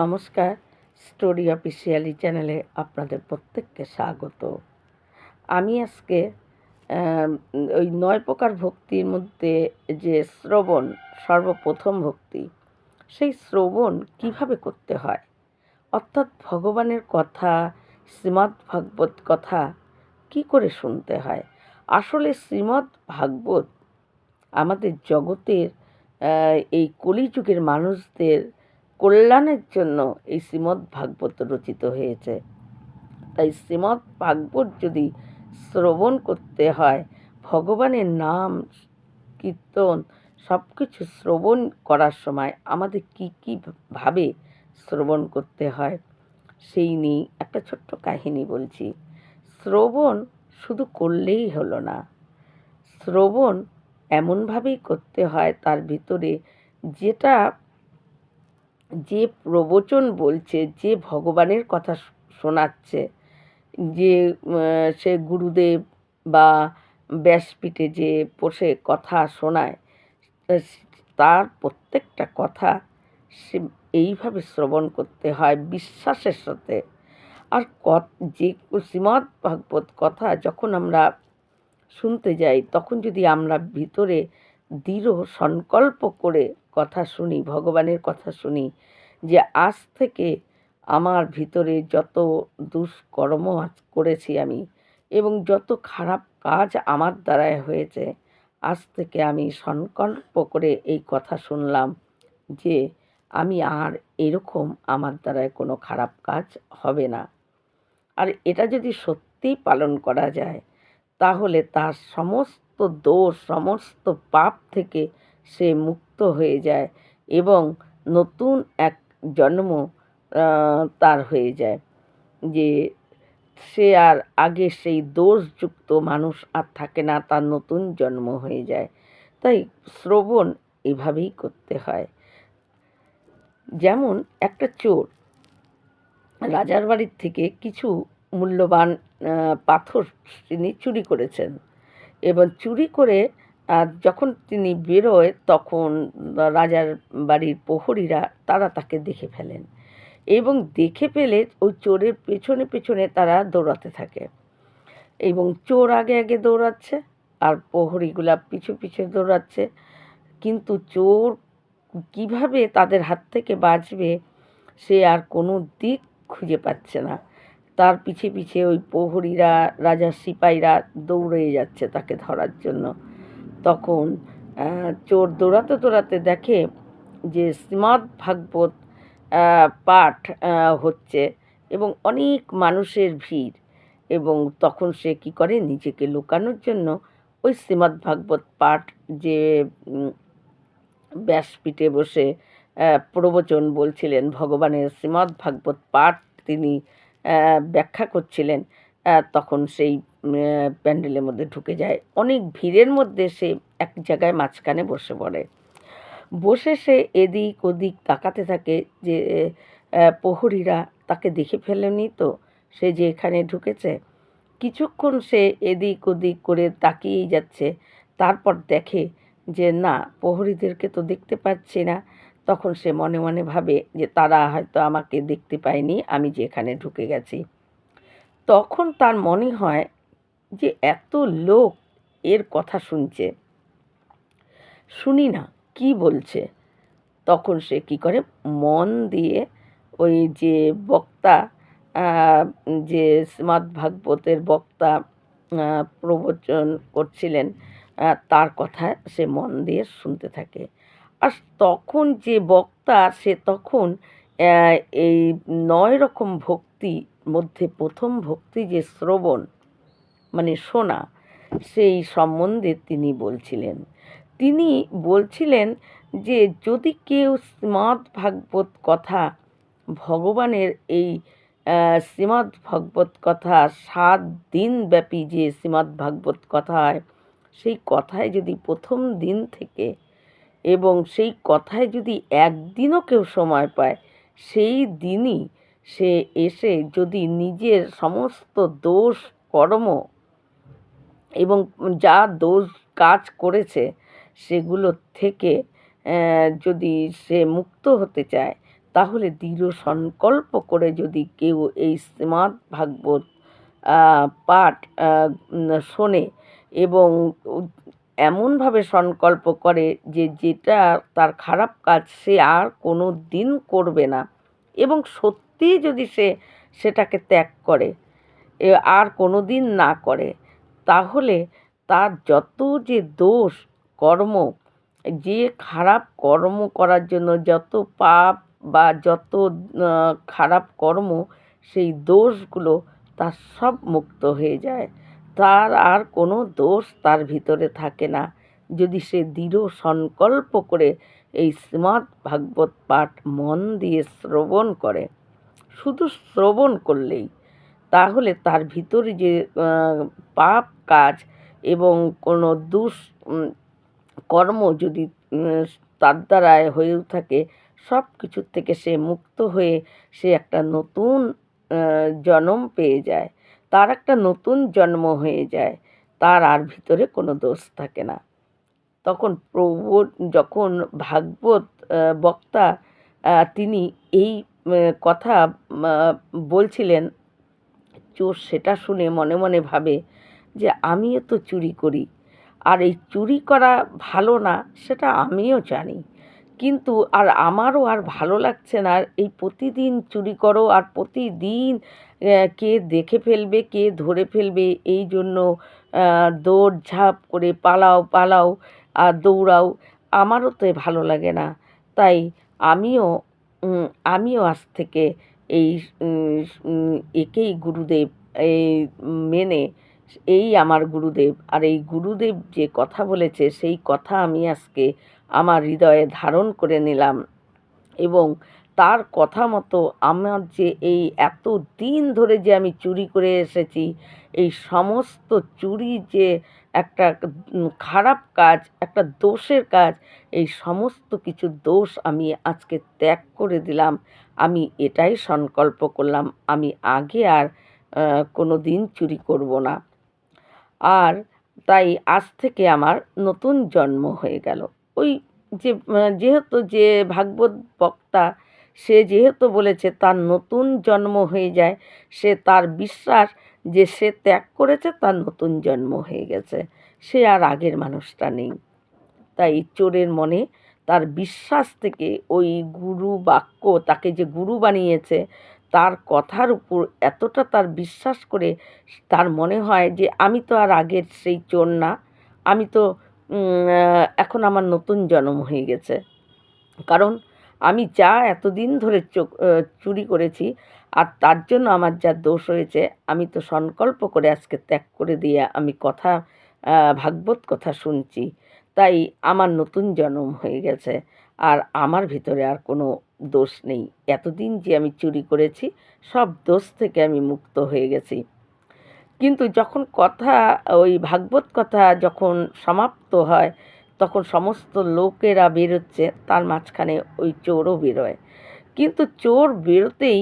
নমস্কার, story officially চ্যানেলে আপনাদের প্রত্যেককে স্বাগত। আমি আজকে ওই নয় প্রকার ভক্তির মধ্যে যে শ্রবণ, সর্বপ্রথম ভক্তি, সেই শ্রবণ কীভাবে করতে হয়? অর্থাৎ ভগবানের কথা, শ্রীমদ্ ভাগবত কথা কি করে শুনতে হয়? আসলে শ্রীমদ্ ভাগবত আমাদের জগতের এই কলিযুগের মানুষদের কল্যাণের জন্য এই শ্রীমদ্ ভাগবত রচিত হয়েছে। তাই শ্রীমদ্ ভাগবত যদি শ্রবণ করতে হয়, ভগবানের নাম, কীর্তন সব কিছু শ্রবণ করার সময় আমাদের কী কী ভাবে শ্রবণ করতে হয়, সেই নিয়ে একটা ছোট্ট কাহিনী বলছি। শ্রবণ শুধু করলেই হলো না। শ্রবণ এমনভাবেই করতে হয় তার ভিতরে যেটা যে প্রবচন বলছে, যে ভগবানের কথা শোনাচ্ছে, যে সে গুরুদেব বা ব্যাসপীঠে যে বসে কথা শোনায় তার প্রত্যেকটা কথা সে এইভাবে শ্রবণ করতে হয় বিশ্বাসের সাথে। আর যে শ্রীমদ্ ভাগবত কথা যখন আমরা শুনতে যাই, তখন যদি আমরা ভিতরে দৃঢ় সংকল্প করে কথা শুনি, ভগবানের কথা শুনি যে আজ থেকে আমার ভিতরে যত দুষ্কর্ম করেছি আমি এবং যত খারাপ কাজ আমার দ্বারায় হয়েছে, আজ থেকে আমি সংকল্প করে এই কথা শুনলাম যে আমি আর এরকম আমার দ্বারায় কোনো খারাপ কাজ হবে না। আর এটা যদি সত্যিই পালন করা যায়, তাহলে তার সমস্ত দোষ, সমস্ত পাপ থেকে সে মুক্ত হয়ে যায় এবং নতুন এক জন্ম তার হয়ে যায়। যে সে আর আগে সেই দোষযুক্ত মানুষ আর থাকে না, তার নতুন জন্ম হয়ে যায়। তাই শ্রবণ এভাবেই করতে হয়। যেমন একটা চোর রাজার বাড়ির থেকে কিছু মূল্যবান পাথর তিনি চুরি করেছেন। এবং চুরি করে যখন তিনি বেরোয়, তখন রাজার বাড়ির প্রহরীরা, তারা তাকে দেখে ফেলেন। এবং দেখে পেলে ওই চোরের পেছনে পেছনে তারা দৌড়াতে থাকে। এবং চোর আগে আগে দৌড়াচ্ছে, আর প্রহরীগুলা পিছু পিছু দৌড়াচ্ছে। কিন্তু চোর কীভাবে তাদের হাত থেকে বাঁচবে, সে আর কোনো দিক খুঁজে পাচ্ছে না। তার পিছে পিছে ওই প্রহরীরা রাজার সিপাহীরা দৌড়ে যাচ্ছে তাকে ধরার জন্য। তখন চোর দৌড়াতে দৌড়াতে দেখে যে শ্রীমদ্ ভাগবত পাঠ হচ্ছে এবং অনেক মানুষের ভিড় এবং তখন সে কি করে নিজেকে লুকানোর জন্য ওই শ্রীমদ্ ভাগবত পাঠ যে ব্যাসপীঠে বসে প্রবচন বলছিলেন ভগবানের শ্রীমদ্ ভাগবত পাঠ তিনি ব্যাখ্যা করছিলেন তখন সেই প্যান্ডেলের মধ্যে ঢুকে যায়। অনেক ভিড়ের মধ্যে সে এক জায়গায় মাঝখানে বসে পড়ে। বসে সে এদিক ওদিক তাকাতে থাকে যে প্রহরীরা তাকে দেখে ফেলেনি তো? সে যে এখানে ঢুকেছে? কিছুক্ষণ সে এদিক ওদিক করে তাকিয়েই যাচ্ছে। তারপর দেখে যে, না, প্রহরীদেরকে তো দেখতে পাচ্ছি না। তখন সে মনে মনে ভাবে যে তারা হয়তো আমাকে দেখতে পায়নি, আমি যে এখানে ঢুকে গেছি। তখন তার মনে হয় যে এত লোক এর কথা শুনছে। শুনি না কি বলছে? তখন সে কি করে? মন দিয়ে ওই যে বক্তা যে শ্রীমদ্ ভাগবতের বক্তা প্রবচন করছিলেন তার কথা সে মন দিয়ে শুনতে থাকে। আর তখন যে বক্তা সে তখন এই নয় রকম ভক্তি মধ্যে প্রথম ভক্তি যে শ্রবণ মানে শোনা, সেই সম্বন্ধে তিনি বলছিলেন। তিনি বলছিলেন যে, যদি কেউ শ্রীমদ্ ভাগবত কথা, ভগবানের এই শ্রীমদ্ ভাগবত কথা সাত দিন ব্যাপী যে শ্রীমদ্ ভাগবত কথা হয়, সেই কথায় যদি প্রথম দিন থেকে এবং সেই কথায় যদি একদিনও কেউ সময় পায়, সেই দিনই সে এসে যদি নিজের সমস্ত দোষ, কর্ম এবং যা দোষ কাজ করেছে, সেগুলো থেকে যদি সে মুক্ত হতে চায়, তাহলে দৃঢ় সংকল্প করে যদি কেউ এই শ্রীমদ্ ভাগবত পাঠ শোনে এবং এমনভাবে সংকল্প করে যে যেটা তার খারাপ কাজ সে আর কোনো দিন করবে না। এবং সত্যিই যদি সে সেটাকে ত্যাগ করে আর কোনো দিন না করে, তাহলে তার যত যে দোষ, কর্ম, যে খারাপ কর্ম করার জন্য যত পাপ বা যত খারাপ কর্ম, সেই দোষগুলো তার সব মুক্ত হয়ে যায়। তার আর কোনো দোষ তার ভিতরে থাকে না। যদি সে দৃঢ় সংকল্প করে এই শ্রীমদ্ ভাগবত পাঠ মন দিয়ে শ্রবণ করে, শুধু শ্রবণ করলেই, তাহলে তার ভিতরে যে পাপ কাজ এবং কোনো দুষ কর্ম যদি তার দ্বারায় হয়েও থাকে সব কিছুর থেকে সে মুক্ত হয়ে সে একটা নতুন জন্ম পেয়ে যায়। তার একটা নতুন জন্ম হয়ে যায়, তার আর ভিতরে কোনো দোষ থাকে না। তখন প্রভু যখন ভাগবত বক্তা তিনি এই কথা বলছিলেন, চোর সেটা শুনে মনে মনে ভাবে যে আমিও তো চুরি করি, আর এই চুরি করা ভালো না, সেটা আমিও জানি। কিন্তু আর আমারও আর ভালো লাগছে না এই প্রতিদিন চুরি করো, আর প্রতিদিন কে দেখে ফেলবে, কে ধরে ফেলবে, এই জন্য দৌড় ঝাঁপ করে পালাও পালাও, আর দৌড়াও, আমারও তো ভালো লাগে না। তাই আমিও আমিও আজ থেকে এই একেই গুরুদেব, এই মেনে এই আমার গুরুদেব। আর এই গুরুদেব যে কথা বলেছে, সেই কথা আমি আজকে আমার হৃদয়ে ধারণ করে নিলাম। এবং তার কথা মতো আমার যে এই এত দিন ধরে যে আমি চুরি করে এসেছি, এই সমস্ত চুরি যে একটা খারাপ কাজ, একটা দোষের কাজ, এই সমস্ত কিছু দোষ আমি আজকে ত্যাগ করে দিলাম। আমি এটাই সংকল্প করলাম, আমি আগে আর কোনো দিন চুরি করব না। আর তাই আজ থেকে আমার নতুন জন্ম হয়ে গেল। ওই যে যেহেতু যে ভাগবত বক্তা সে যেহেতু বলেছে তার নতুন জন্ম হয়ে যায়, সে তার বিশ্বাস যে সে ত্যাগ করেছে তার নতুন জন্ম হয়ে গেছে। সে আর আগের মানুষটা নেই। তাই চোরের মনে তার বিশ্বাস থেকে ওই গুরু বাক্য, তাকে যে গুরু বানিয়েছে, তার কথার উপর এতটা তার বিশ্বাস করে তার মনে হয় যে আমি তো আর আগের সেই চোর না, আমি তো এখন আমার নতুন জন্ম হয়ে গেছে। কারণ আমি যা এতদিন ধরে চুরি করেছি আর তার জন্য আমার যা দোষ হয়েছে, আমি তো সংকল্প করে আজকে ত্যাগ করে দিয়ে আমি কথা ভাগবত কথা শুনছি। তাই আমার নতুন জন্ম হয়ে গেছে আর আমার ভিতরে আর কোনো দোষ নেই। এতদিন যে আমি চুরি করেছি, সব দোষ থেকে আমি মুক্ত হয়ে গেছি। কিন্তু যখন কথা, ওই ভাগবত কথা যখন সমাপ্ত হয় তখন সমস্ত লোকেরা বেরোচ্ছে, তার মাঝখানে ওই চোরও বেরোয়। কিন্তু চোর বেরোতেই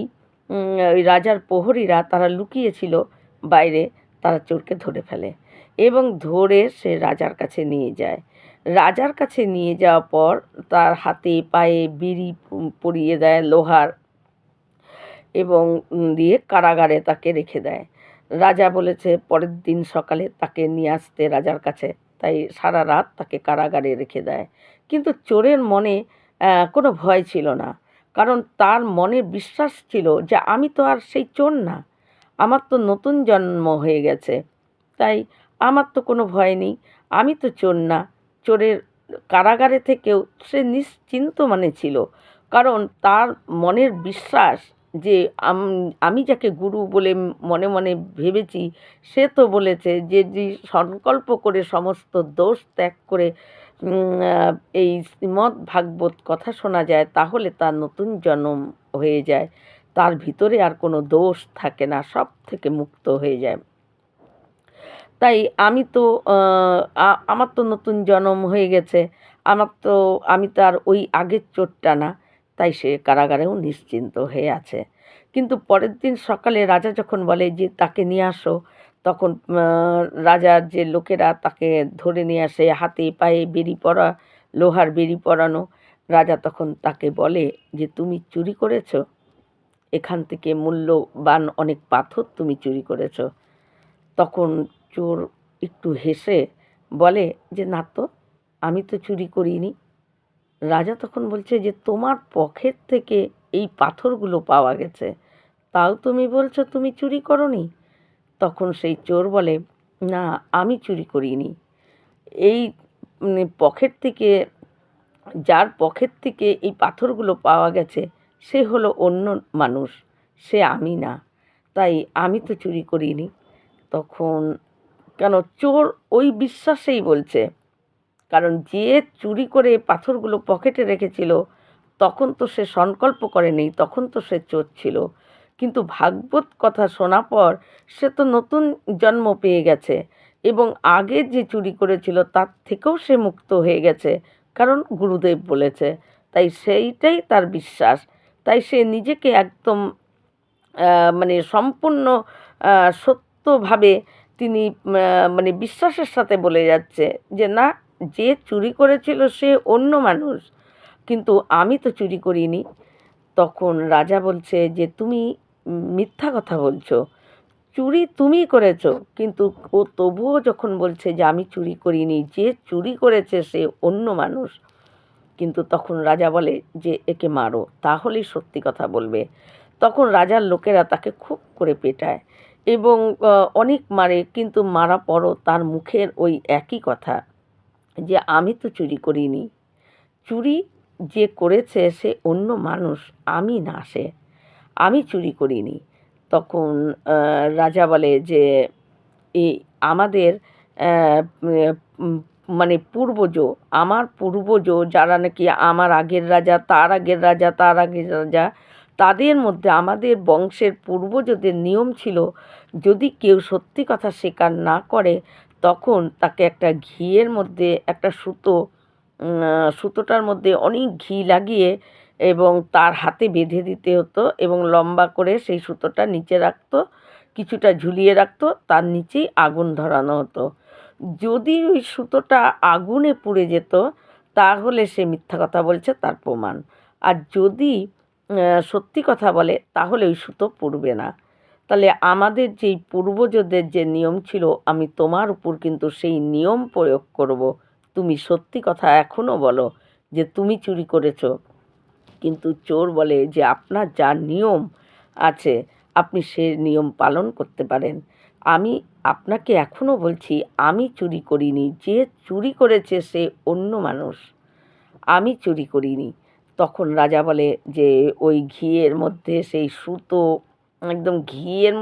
ওই রাজার প্রহরীরা তারা লুকিয়েছিল বাইরে, তারা চোরকে ধরে ফেলে এবং ধরে সে রাজার কাছে নিয়ে যায়। রাজার কাছে নিয়ে যাওয়ার পর তার হাতে পায়ে বিড়ি পরিয়ে দেয় লোহার এবং দিয়ে কারাগারে তাকে রেখে দেয়। রাজা বলেছে, পরের দিন সকালে তাকে নিয়ে আসতে রাজার কাছে তাই সারা রাত তাকে কারাগারে রেখে দেয়। কিন্তু চোরের মনে কোনো ভয় ছিল না। কারণ তার মনে বিশ্বাস ছিল যে আমি তো আর সেই চোর না। আমার তো নতুন জন্ম হয়ে গেছে। তাই আমার তো কোনো ভয় নেই। আমি তো চোর না। চোরের কারাগারে থেকেও সে নিশ্চিন্ত মানে ছিল। কারণ তার মনের বিশ্বাস যে আমি যাকে গুরু বলে মনে মনে ভেবেছি, সে তো বলেছে যে যে সংকল্প করে সমস্ত দোষ ত্যাগ করে এই শ্রীমদ্ ভাগবত কথা শোনা যায়, তাহলে তার নতুন জন্ম হয়ে যায়। তার ভিতরে আর কোনো দোষ থাকে না, সব থেকে মুক্ত হয়ে যায়। তাই আমি তো আমার তো নতুন জন্ম হয়ে গেছে, আমার তো, আমি তো আর ওই আগের চোরটা না। তাই সে কারাগারেও নিশ্চিন্ত হয়ে আছে। কিন্তু পরের দিন সকালে রাজা যখন বলে যে, তাকে নিয়ে আসো, তখন রাজার যে লোকেরা তাকে ধরে নিয়ে আসে, হাতে পায়ে বেরি পরা, লোহার বেরি পরানো, রাজা তখন তাকে বলে যে, তুমি চুরি করেছ? এখান থেকে মূল্যবান অনেক পাথর তুমি চুরি করেছ। তখন চোর একটু হেসে বলে যে, না তো, আমি তো চুরি করিনি। রাজা তখন বলছে যে, তোমার পকেট থেকে এই পাথরগুলো পাওয়া গেছে। তাও তুমি বলছো তুমি চুরি করনি? তখন সেই চোর বলে, না, আমি চুরি করিনি। এই পকেট থেকে, যার পকেট থেকে এই পাথরগুলো পাওয়া গেছে, সে হলো অন্য মানুষ। সে আমি না। তাই আমি তো চুরি করিনি। তখন কেন, চোর ওই বিশ্বাসেই বলছে কারণ যে চুরি করে পাথরগুলো পকেটে রেখেছিল, তখন তো সে সংকল্প করেনি তখন তো সে চোর ছিল। কিন্তু ভাগবত কথা শোনা পর সে তো নতুন জন্ম পেয়ে গেছে এবং আগে যে চুরি করেছিল তার থেকেও সে মুক্ত হয়ে গেছে, কারণ গুরুদেব বলেছে। তাই সেইটাই তার বিশ্বাস। তাই সে নিজেকে একদম মানে সম্পূর্ণ সত্যভাবে তিনি মানে বিশ্বাসের সাথে বলে যাচ্ছে যে না যে চুরি করেছিল সে অন্য মানুষ। কিন্তু আমি তো চুরি করিনি। তখন রাজা বলছে যে, তুমি মিথ্যা কথা বলছো। চুরি তুমি করেছ। কিন্তু ও তবুও যখন বলছে যে, আমি চুরি করিনি, যে চুরি করেছে সে অন্য মানুষ। কিন্তু তখন রাজা বলে যে, একে মারো, তাহলেই সত্যি কথা বলবে। তখন রাজার লোকেরা তাকে খুব করে পেটায় এবং অনেক মারে। কিন্তু মারা পরও তার মুখের ওই একই কথা। যে আমি তো চুরি করিনি। চুরি যে করেছে সে অন্য মানুষ, আমি না সে। আমি চুরি করিনি। তখন রাজা বলে যে এই আমাদের মানে পূর্বজ, আমার পূর্বজ যারা নাকি আমার আগের রাজা, তার আগের রাজা, তার আগের রাজা, তাদের মধ্যে আমাদের বংশের পূর্বজদের নিয়ম ছিল, যদি কেউ সত্যি কথা স্বীকার না করে তখন তাকে একটা ঘিয়ের মধ্যে, একটা সুতো সুতোটার মধ্যে অনেক ঘি লাগিয়ে এবং তার হাতে বেঁধে দিতে হতো এবং লম্বা করে সেই সুতোটা নিচে রাখতো, কিছুটা ঝুলিয়ে রাখতো, তার নিচেই আগুন ধরানো হতো। যদি ওই সুতোটা আগুনে পুড়ে যেত, তাহলে সে মিথ্যা কথা বলছে, তার প্রমাণ। আর যদি সত্যি কথা বলে, তাহলে ওই সুতো পুড়বে না। তাহলে আমাদের যেই পূর্বজদের যে নিয়ম ছিল, আমি তোমার উপর কিন্তু সেই নিয়ম প্রয়োগ করব। তুমি সত্যি কথা এখনও বলো যে তুমি চুরি করেছ। কিন্তু চোর বলে যে আপনার যা নিয়ম আছে, আপনি সে নিয়ম পালন করতে পারেন। আমি আপনাকে এখনও বলছি, আমি চুরি করিনি। যে চুরি করেছে সে অন্য মানুষ। আমি চুরি করিনি। তখন রাজা বলে যে ওই ঘিয়ের মধ্যে সেই সুতো একদম ঘিয়ের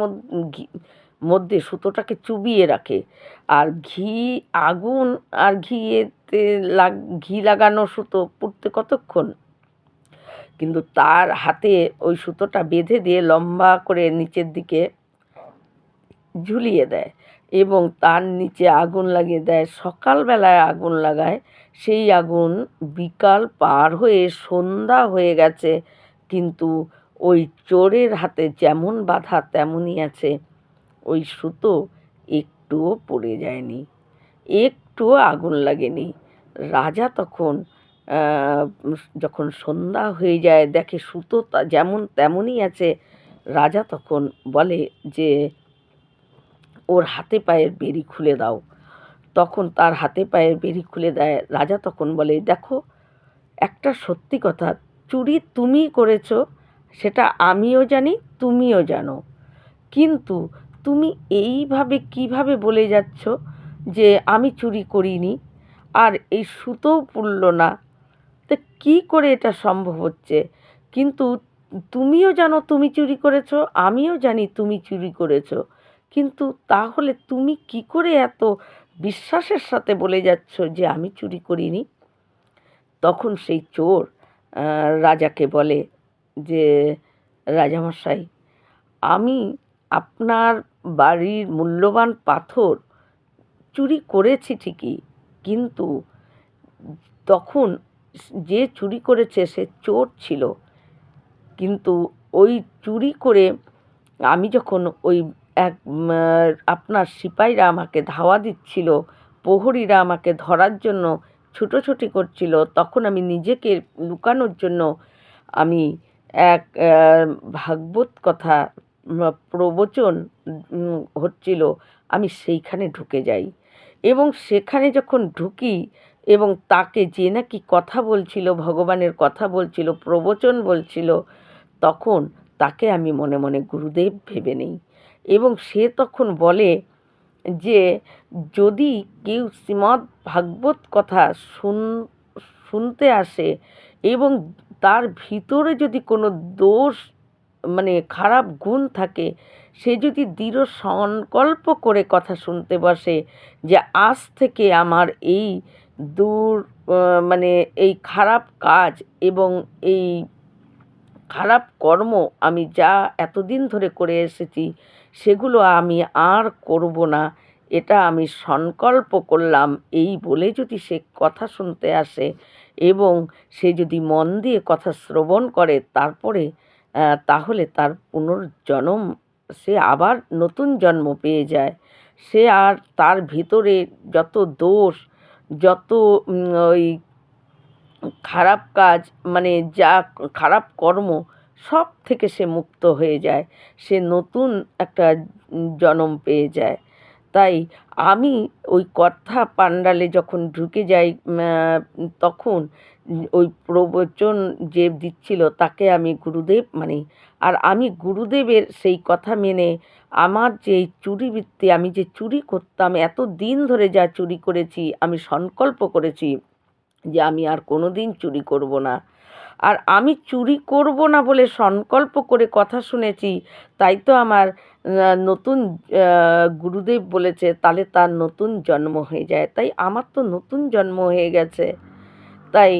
মধ্যে সুতোটাকে চুবিয়ে রাখে। আর ঘি, আগুন আর ঘিয়েতে লাগ, ঘি লাগানো সুতো পুড়তে কতক্ষণ? কিন্তু তার হাতে ওই সুতোটা বেঁধে দিয়ে লম্বা করে নিচের দিকে ঝুলিয়ে দেয় এবং তার নিচে আগুন লাগিয়ে দেয়। সকালবেলায় আগুন লাগায়। সেই আগুন বিকাল পার হয়ে সন্ধ্যা হয়ে গেছে। কিন্তু ওই চোরের হাতে যেমন বাধা তেমনই আছে, ওই সুতো একটুও পড়ে যায়নি। একটুও আগুন লাগেনি। রাজা তখন যখন সন্ধ্যা হয়ে যায়, দেখে সুতো যেমন তেমনই আছে, রাজা তখন বলে যে, ওর হাতে পায়ের বেরি খুলে দাও। তখন তার হাতে পায়ের বেরি খুলে দেয়। রাজা তখন বলে, দেখো, একটা সত্যি কথা, চুরি তুমি করেছ সেটা আমিও জানি, তুমিও জানো। কিন্তু তুমি এইভাবে কীভাবে বলে যাচ্ছ যে আমি চুরি করিনি আর এই সুতোও পুড়ল না? তো কী করে এটা সম্ভব হচ্ছে? কিন্তু তুমিও জানো তুমি চুরি করেছ, আমিও জানি তুমি চুরি করেছ। কিন্তু তাহলে তুমি কি করে এত বিশ্বাসের সাথে বলে যাচ্ছ যে আমি চুরি করিনি? তখন সেই চোর রাজাকে বলে যে রাজামশাই, আমি আপনার বাড়ির মূল্যবান পাথর চুরি করেছি ঠিকই, কিন্তু তখন যে চুরি করেছে সে চোর ছিল। কিন্তু ওই চুরি করে আমি যখন ওই এক আপনার সিপাহীরা আমাকে ধাওয়া দিচ্ছিল, প্রহরীরা আমাকে ধরার জন্য ছুটোছুটি করছিল, তখন আমি নিজেকে লুকানোর জন্য আমি এক ভাগবত কথা প্রবচন হচ্ছিল, আমি সেইখানে ঢুকে যাই। এবং সেখানে যখন ঢুকি এবং তাকে যে নাকি কথা বলছিল, ভগবানের কথা বলছিল, প্রবচন বলছিল, তখন তাকে আমি মনে মনে গুরুদেব ভেবে নিই। এবং সে তখন বলে যে, যদি কেউ শ্রীমদ্ ভাগবত কথা শুন, শুনতে আসে এবং তার ভিতরে যদি কোনো দোষ মানে খারাপ গুণ থাকে, সে যদি দৃঢ় সংকল্প করে কথা শুনতে বসে যে আজ থেকে আমার এই দূর মানে এই খারাপ কাজ এবং এই খারাপ কর্ম আমি যা এতদিন ধরে করে এসেছি, সেগুলো আমি আর করব না। এটা আমি সংকল্প করলাম। এই বলে যদি সে কথা শুনতে আসে এবং সে যদি মন দিয়ে কথা শ্রবণ করে তারপরে তাহলে তার পুনর্জন্ম, সে আবার নতুন জন্ম পেয়ে যায়। সে আর তার ভিতরে যত দোষ, যত ওই খারাপ কাজ মানে যা খারাপ কর্ম, সব থেকে সে মুক্ত হয়ে যায়। সে নতুন একটা জন্ম পেয়ে যায়। তাই আমি ওই কথা পান্ডালে যখন ঢুকে যাই তখন ওই প্রবচন যে দিচ্ছিল তাকে আমি গুরুদেব মানি, আর আমি গুরুদেবের সেই কথা মেনে আমার যে এই চুরিবৃত্তি আমি যে চুরি করতাম, এত দিন ধরে যা চুরি করেছি, আমি সংকল্প করেছি যে আমি আর কোনো দিন চুরি করব না। আর আমি চুরি করব না বলে সংকল্প করে কথা শুনেছি, তাই তো আমার নতুন গুরুদেব বলেছে, তাহলে তার নতুন জন্ম হয়ে যায়। তাই আমার তো নতুন জন্ম হয়ে গেছে। তাই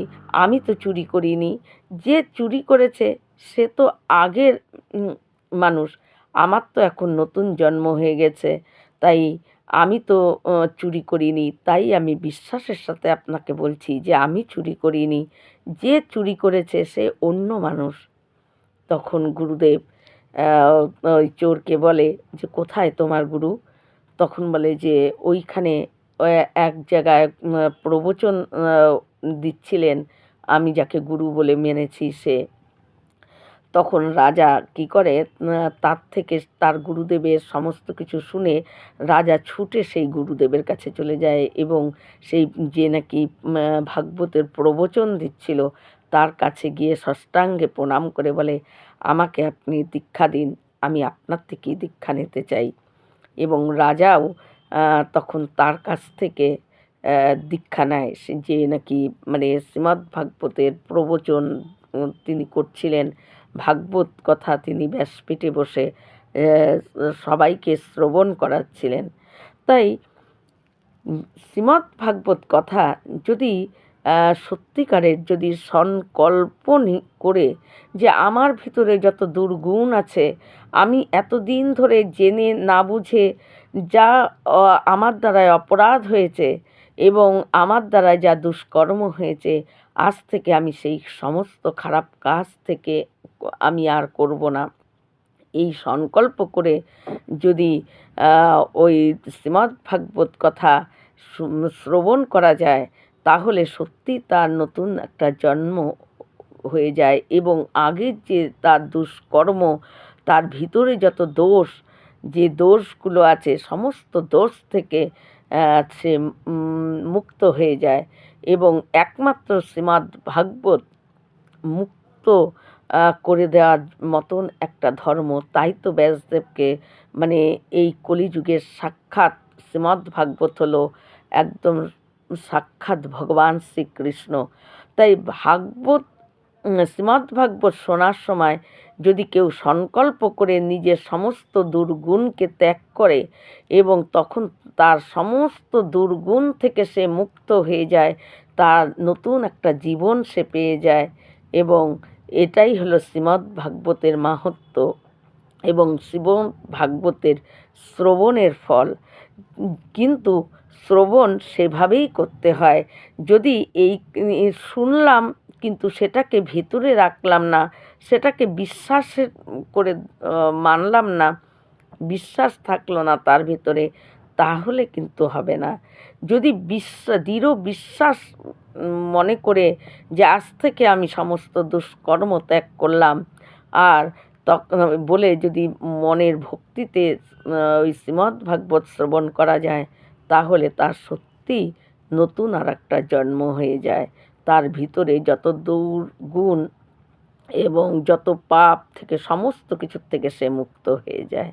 আমি তো চুরি করিনি। যে চুরি করেছে, সে তো আগের মানুষ। আমার তো এখন নতুন জন্ম হয়ে গেছে। তাই আমি তো চুরি করিনি। তাই আমি বিশ্বাসের সাথে আপনাকে বলছি যে আমি চুরি করিনি। যে চুরি করেছে সে অন্য মানুষ। তখন গুরুদেব ওই চোরকে বলে যে, কোথায় তোমার গুরু? তখন বলে যে, ওইখানে এক জায়গায় প্রবচন দিচ্ছিলেন। আমি যাকে গুরু বলে মেনেছি সে। তখন রাজা কি করে? তার থেকে তার গুরুদেবের সমস্ত কিছু শুনে রাজা ছুটে সেই গুরুদেবের কাছে চলে যায় এবং সেই যে নাকি ভাগবতের প্রবচন দিচ্ছিল, তার কাছে গিয়ে ষষ্ঠাঙ্গে প্রণাম করে বলে, আমাকে আপনি দীক্ষা দিন, আমি আপনার থেকেই দীক্ষা নিতে চাই। এবং রাজাও তখন তার কাছ থেকে দীক্ষা নেয়। যে নাকি মানে শ্রীমদ্ ভাগবতের প্রবচন তিনি করছিলেন ভাগবত কথা তিনি ব্যাসপীঠে বসে সবাইকে শ্রবণ করাচ্ছিলেন। তাই উম, শ্রীমদ্ ভাগবত কথা যদি সত্যিকারের যদি সংকল্প করে যে আমার ভিতরে যত দুর্গুণ আছে আমি এতদিন ধরে জেনে না বুঝে যা আমার দ্বারায় অপরাধ হয়েছে এবং আমার দ্বারা যা দুষ্কর্ম হয়েছে আজ থেকে আমি সেই সমস্ত খারাপ কাজ থেকে আমি আর করব না। এই সংকল্প করে যদি ওই শ্রীমদ্ ভাগবত কথা শ্রবণ করা যায়, তাহলে সত্যি তার নতুন একটা জন্ম হয়ে যায় এবং আগের যে তার দুষ্কর্ম, তার ভিতরে যত দোষ, যে দোষগুলো আছে, সমস্ত দোষ থেকে সে মুক্ত হয়ে যায় এবং একমাত্র শ্রীমদ্ ভাগবত মুক্ত করে দেওয়ার মতন একটা ধর্ম তাই তো ব্যাসদেবকে মানে এই কলিযুগের সাক্ষাৎ শ্রীমদ্ ভাগবত হলো একদম সাক্ষাৎ ভগবান শ্রীকৃষ্ণ। তাই ভাগবত উম, শ্রীমদ্ ভাগবত শোনার সময় যদি কেউ সংকল্প করে নিজের সমস্ত দুর্গুণকে ত্যাগ করে এবং তখন তার সমস্ত দুর্গুণ থেকে সে মুক্ত হয়ে যায় তার নতুন একটা জীবন সে পেয়ে যায় এবং এটাই হলো শ্রীমদ্ ভাগবতের মাহাত্ম্য এবং শ্রীমদ্ ভাগবতের শ্রবণের ফল। কিন্তু শ্রবণ সেভাবেই করতে হয়। যদি এই শুনলাম কিন্তু সেটাকে ভেতরে রাখলাম না, সেটাকে বিশ্বাসের করে মানলাম না, বিশ্বাস থাকল না তার ভিতরে তাহলে কিন্তু হবে না। যদি বিশ্বাস দৃঢ় বিশ্বাস মনে করে যে আজ থেকে আমি সমস্ত দুষ্কর্ম ত্যাগ করলাম, আর তখন বলে যদি মনের ভক্তিতে ওই শ্রীমদ্ ভাগবত শ্রবণ করা যায়, তাহলে তার সত্যি নতুন আর একটা জন্ম হয়ে যায়। তার ভিতরে যত দুর্গুণ এবং যত পাপ থেকে, সমস্ত কিছুর থেকে সে মুক্ত হয়ে যায়।